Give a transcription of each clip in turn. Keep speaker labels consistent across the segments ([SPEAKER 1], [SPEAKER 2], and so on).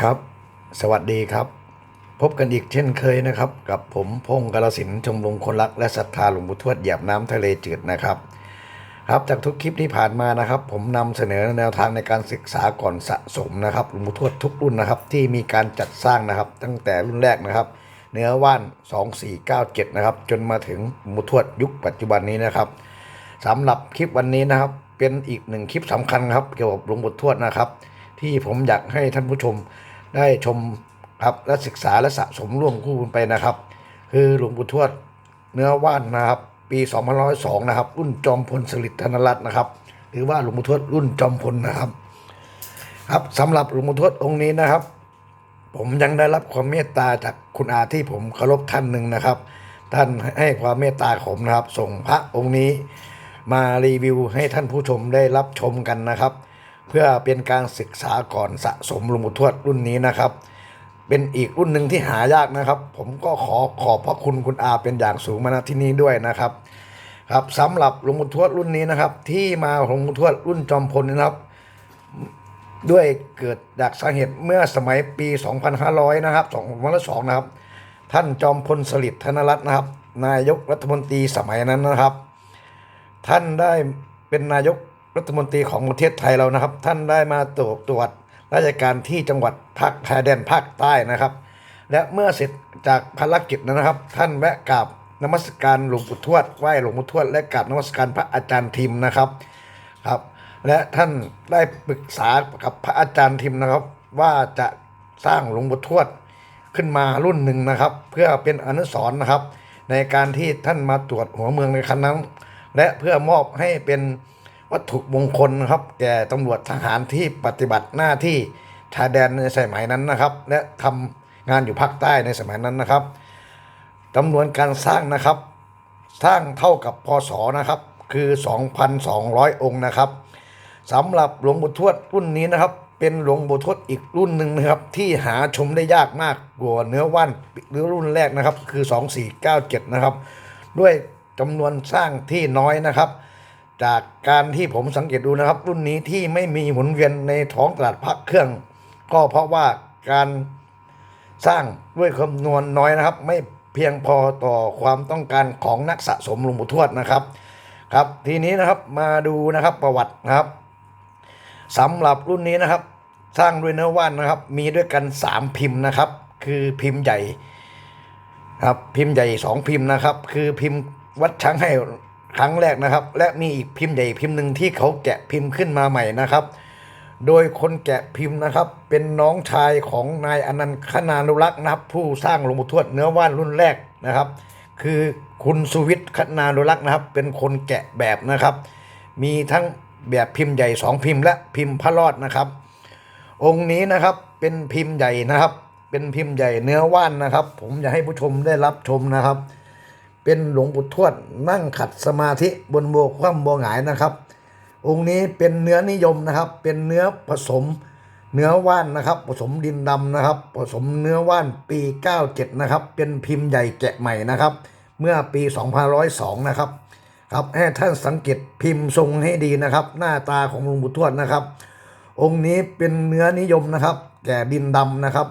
[SPEAKER 1] ครับ สวัสดีครับ พบกันอีกเช่นเคยนะครับ กับผมพงศ์กาลสินธุ์ชมรมคนรักและศรัทธาหลวงปู่ทวดหยียบน้ำทะเลจืดนะครับ ครับจากทุกคลิปที่ผ่านมานะครับ ผมนำเสนอแนวทางในการศึกษาก่อนสะสมนะครับหลวงปู่ทวดทุกรุ่นนะครับ ที่มีการจัดสร้างนะครับ ตั้งแต่รุ่นแรกนะครับ เนื้อว่าน 2497 นะครับ จนมาถึงหลวงปู่ทวดยุคปัจจุบันนี้นะครับสำหรับคลิปวันนี้นะครับ เป็นอีกหนึ่งคลิปสำคัญครับเกี่ยวกับหลวงปู่ทวดนะครับ ที่ผมอยากให้ท่านผู้ชมได้ชมครับและศึกษาและสะสมร่วมคู่กันไปนะครับ คือหลวงปู่ทวดเนื้อว่านนะครับ ปี2502นะครับรุ่นจอมพลสฤษดิ์ธนรัตน์นะครับหรือว่าหลวงปู่ทวดรุ่นจอมพลนะครับ ครับสำหรับหลวงปู่ทวดองค์นี้นะครับ ผมยังได้รับความเมตตาจากคุณอาที่ผมเคารพท่านหนึ่งนะครับ ท่านให้ความเมตตาผมนะครับ ส่งพระองค์นี้มารีวิวให้ท่านผู้ชมได้รับชมกันนะครับ เพื่อเป็นการศึกษาก่อนสะสมหลวงปู่ทวดรุ่นนี้นะครับ เป็นอีกรุ่นหนึ่งที่หายากนะครับ ผมก็ขอขอบพระคุณคุณอาเป็นอย่างสูงมาณที่นี้ด้วยนะครับ ครับสำหรับหลวงปู่ทวดรุ่นนี้นะครับ ที่มาของหลวงปู่ทวดรุ่นจอมพลนะครับ ด้วยเกิดจากสาเหตุเมื่อสมัยปี 2500 นะครับ2002นะครับ ท่านจอมพลสฤษดิ์ธนรัตน์นะครับ นายกรัฐมนตรีสมัยนั้นนะครับ ท่านได้เป็นนายก รัฐมนตรีของประเทศไทยเรานะครับ ท่านได้มาตรวจตรวจราชการที่จังหวัดภาคชายแดนภาคใต้นะครับ และเมื่อเสร็จจากภารกิจนั้นนะครับ ท่านแวะกราบนมัสการหลวงปู่ทวดไหว้หลวงปู่ทวดและกราบนมัสการพระอาจารย์ทิมนะครับครับ และท่านได้ปรึกษากับพระอาจารย์ทิมนะครับ ว่าจะสร้างหลวงปู่ทวดขึ้นมารุ่นหนึ่งนะครับ เพื่อเป็นอนุสรณ์นะครับ ในการที่ท่านมาตรวจหัวเมืองในครั้งนั้น และเพื่อมอบให้เป็น วัตถุมงคลครับ แก่ตำรวจทหารที่ปฏิบัติหน้าที่ชายแดนในสมัยนั้นนะครับ และทำงานอยู่ภาคใต้ในสมัยนั้นนะครับจำนวนการสร้างนะครับ สร้างเท่ากับพศนะครับ คือ 2,200 องค์นะครับสำหรับหลวงปู่ทวดรุ่นนี้นะครับ เป็นหลวงปู่ทวดอีกรุ่นหนึ่งนะครับ ที่หาชมได้ยากมากกว่าเนื้อว่านหรือรุ่นแรกนะครับ คือ 2497 นะครับ ด้วยจำนวนสร้างที่น้อยนะครับ จากการที่ผมสังเกตดูนะครับ รุ่นนี้ที่ไม่มีหมุนเวียนในท้องตลาดพักเครื่อง ก็เพราะว่าการสร้างด้วยจำนวนน้อยนะครับ ไม่เพียงพอต่อความต้องการของนักสะสมหลวงปู่ทวดนะครับ ครับ ทีนี้นะครับมาดูนะครับประวัตินะครับสำหรับรุ่นนี้นะครับ สร้างด้วยเนื้อว่านนะครับ มีด้วยกัน 3 พิมพ์นะครับ คือพิมพ์ใหญ่ครับพิมพ์ใหญ่สองพิมพ์นะครับ คือพิมพ์วัดช้างให้ ครั้งแรกนะครับ และมีอีกพิมพ์ใหญ่พิมพ์หนึ่งที่เขาแกะพิมพ์ขึ้นมาใหม่นะครับ โดยคนแกะพิมพ์นะครับ เป็นน้องชายของนายอนันต์คณานุรักษ์นะครับ ผู้สร้างหลวงปู่ทวดเนื้อว่านรุ่นแรกนะครับ คือคุณสุวิทย์คณานุรักษ์นะครับ เป็นคนแกะแบบนะครับ มีทั้งแบบพิมพ์ใหญ่สองพิมพ์และพิมพ์พระรอดนะครับ องค์นี้นะครับเป็นพิมพ์ใหญ่นะครับ เป็นพิมพ์ใหญ่เนื้อว่านนะครับ ผมอยากให้ผู้ชมได้รับชมนะครับ เป็นหลวงปู่ทวดนั่งขัดสมาธิบนโบวคว่ำโบวหงายนะครับ องค์นี้เป็นเนื้อนิยมนะครับ เป็นเนื้อผสมเนื้อว่านนะครับ ผสมดินดำนะครับ ผสมเนื้อว่านปี 97 นะครับ เป็นพิมพ์ใหญ่แกะใหม่นะครับ เมื่อปี 2502 นะครับครับให้ท่านสังเกตพิมพ์ทรงให้ดีนะครับ หน้าตาของหลวงปู่ทวดนะครับ องค์นี้เป็นเนื้อนิยมนะครับ แก่ดินดำนะครับ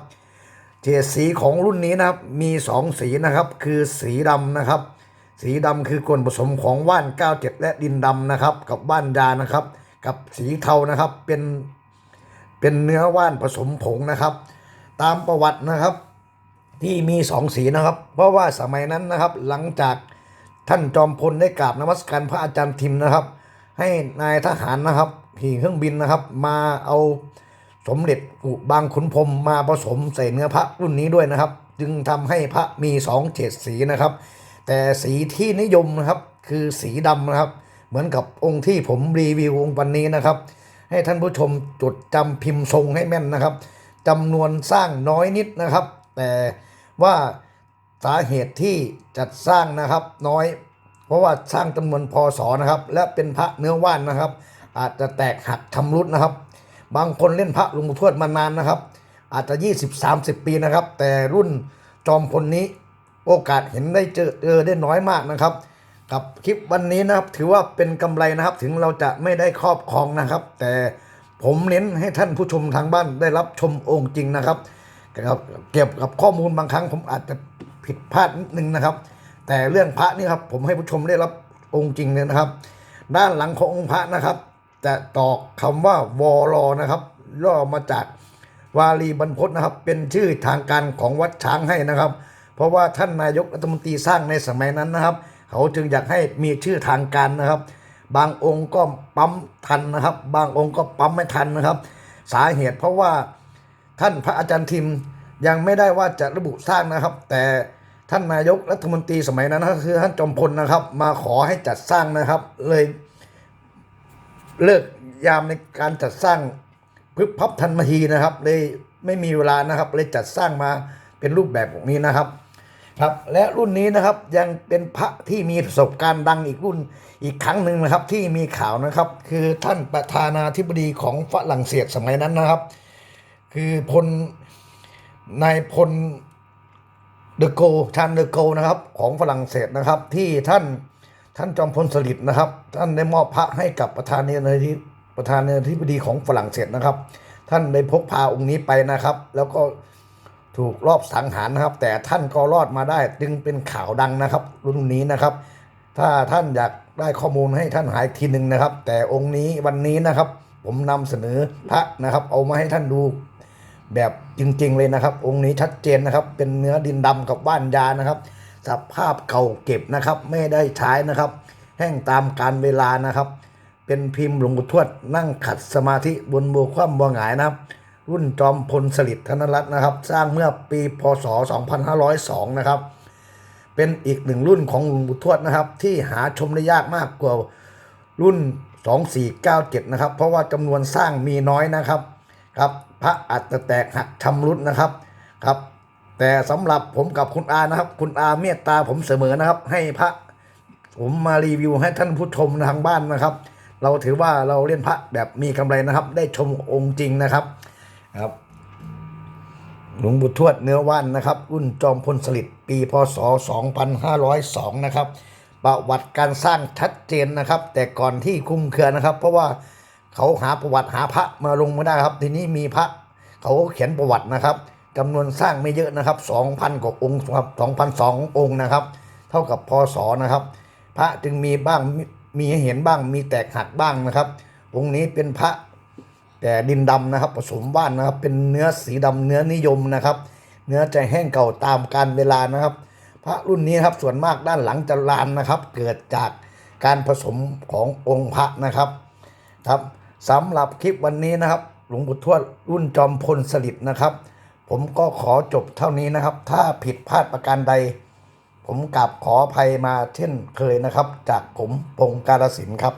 [SPEAKER 1] เฉดสีของรุ่นนี้นะครับมีสองสีนะครับคือสีดำนะครับ สีดำคือส่นผสมของว่าน 97 และดินดำนะครับ กับว่านยานะครับ กับสีเทานะครับเป็นเป็นเนื้อว่านผสมผงนะครับ ตามประวัตินะครับ ที่มีสองสีนะครับ เพราะว่าสมัยนั้นนะครับ หลังจากท่านจอมพลได้กราบนมัสการพระอาจารย์ทิมนะครับ ให้นายทหารนะครับขี่เครื่องบินนะครับ มาเอา สมเด็จกุบางขุนพรมมาผสมใส่เนื้อพระรุ่นนี้ด้วยนะครับ จึงทำให้พระมีสองเฉดสีนะครับ แต่สีที่นิยมนะครับคือสีดำนะครับ เหมือนกับองค์ที่ผมรีวิวองค์วันนี้นะครับ ให้ท่านผู้ชมจดจำพิมพ์ทรงให้แม่นนะครับจำนวนสร้างน้อยนิดนะครับ แต่ว่าสาเหตุที่จัดสร้างนะครับน้อย เพราะว่าสร้างจำนวนพศนะครับ และเป็นพระเนื้อว่านนะครับ อาจจะแตกหักชำรุดนะครับ บางคนเล่นพระหลวงปู่ทวดมานานนะครับ อาจจะ 20-30 ปีนะครับ แต่รุ่นจอมพลนี้โอกาสเห็นได้เจอเจอได้น้อยมากนะครับ กับคลิปวันนี้นะครับ ถือว่าเป็นกำไรนะครับ ถึงเราจะไม่ได้ครอบครองนะครับ แต่ผมเน้นให้ท่านผู้ชมทางบ้านได้รับชมองค์จริงนะครับครับเกี่ยวกับข้อมูลบางครั้งผมอาจจะผิดพลาดนิดนึงนะครับ แต่เรื่องพระนี่ครับผมให้ผู้ชมได้รับองค์จริงเลยนะครับ ด้านหลังขององค์พระนะครับ จะตอกคำว่าวอลอนะครับย่อมาจากวาลีบรรพตนะครับ เป็นชื่อทางการของวัดช้างให้นะครับ เพราะว่าท่านนายกรัฐมนตรีสร้างในสมัยนั้นนะครับ เขาจึงอยากให้มีชื่อทางการนะครับ บางองค์ก็ปั๊มทันนะครับ บางองค์ก็ปั๊มไม่ทันนะครับ สาเหตุเพราะว่าท่านพระอาจารย์ทิมยังไม่ได้ว่าจะระบุสร้างนะครับ แต่ท่านนายกรัฐมนตรีสมัยนั้นก็คือท่านจอมพลนะครับ มาขอให้จัดสร้างนะครับ เลย เลิกยามในการจัดสร้างพึบพับทันมทีนะครับ เลยไม่มีเวลานะครับ เลยจัดสร้างมาเป็นรูปแบบแบบนี้นะครับ ครับ และรุ่นนี้นะครับยังเป็นพระที่มีประสบการณ์ดังอีกรุ่นอีกครั้งหนึ่งนะครับ ที่มีข่าวนะครับ คือท่านประธานาธิบดีของฝรั่งเศสสมัยนั้นนะครับ คือพลนายพลเดโกชานเดโกนะครับ ของฝรั่งเศสนะครับ ที่ท่าน ท่านจอมพลสฤษดิ์นะครับ ท่านได้มอบพระให้กับประธานาธิประธานาธิบดีของฝรั่งเศสนะครับ ท่านได้พกพาองค์นี้ไปนะครับ แล้วก็ถูกรอบสังหารนะครับ แต่ท่านก็รอดมาได้จึงเป็นข่าวดังนะครับ รุ่นนี้นะครับ ถ้าท่านอยากได้ข้อมูลให้ท่านหายทีหนึ่งนะครับ แต่องค์นี้วันนี้นะครับ ผมนำเสนอพระนะครับ เอามาให้ท่านดูแบบจริงๆเลยนะครับ องค์นี้ชัดเจนนะครับ เป็นเนื้อดินดำกับว่านยานะครับ สภาพเก่าเก็บนะครับ ไม่ได้ใช้นะครับ แห้งตามการเวลานะครับ เป็นพิมพ์หลวงปู่ทวดนั่งขัดสมาธิบนบัวคว่ำบัวหงายนะครับ รุ่นจอมพลสฤษดิ์ธนรัตน์นะครับ สร้างเมื่อปีพศ 2502 นะครับ เป็นอีกหนึ่งรุ่นของหลวงปู่ทวดนะครับ ที่หาชมได้ยากมากกว่ารุ่น 2497 นะครับ เพราะว่าจำนวนสร้างมีน้อยนะครับครับพระอาจจะแตกหักชำรุดนะครับครับ แต่สำหรับผมกับคุณอานะครับ คุณอาเมตตาผมเสมอนะครับ ให้พระผมมารีวิวให้ท่านผู้ชมทางบ้านนะครับ เราถือว่าเราเล่นพระแบบมีกำไรนะครับ ได้ชมองค์จริงนะครับครับหลวงปู่ทวดเนื้อว่านนะครับ รุ่นจอมพลสฤษดิ์ปีพศ 2502 นะครับ ประวัติการสร้างชัดเจนนะครับ แต่ก่อนที่คุ้มเครือนะครับ เพราะว่าเขาหาประวัติหาพระมาลงไม่ได้ครับ ทีนี้มีพระเขาเขียนประวัตินะครับ จำนวนสร้างไม่เยอะนะครับ 2,000 กว่าองค์ครับ2,002องค์นะครับ เท่ากับพศนะครับ พระจึงมีบ้างมีให้เห็นบ้างมีแตกหักบ้างนะครับ องค์นี้เป็นพระแต่ดินดำนะครับ ผสมว่านนะครับ เป็นเนื้อสีดำเนื้อนิยมนะครับ เนื้อจะแห้งเก่าตามการเวลานะครับ พระรุ่นนี้ครับส่วนมากด้านหลังจะลานนะครับ เกิดจากการผสมขององค์พระนะครับครับสำหรับคลิปวันนี้นะครับ หลวงปู่ทวดรุ่นจอมพลสฤษดิ์นะครับ ผมก็ขอจบเท่านี้นะครับ ถ้าผิดพลาดประการใด ผมกลับขออภัยมาเช่นเคยนะครับ จากผมปงการสินธุ์ครับ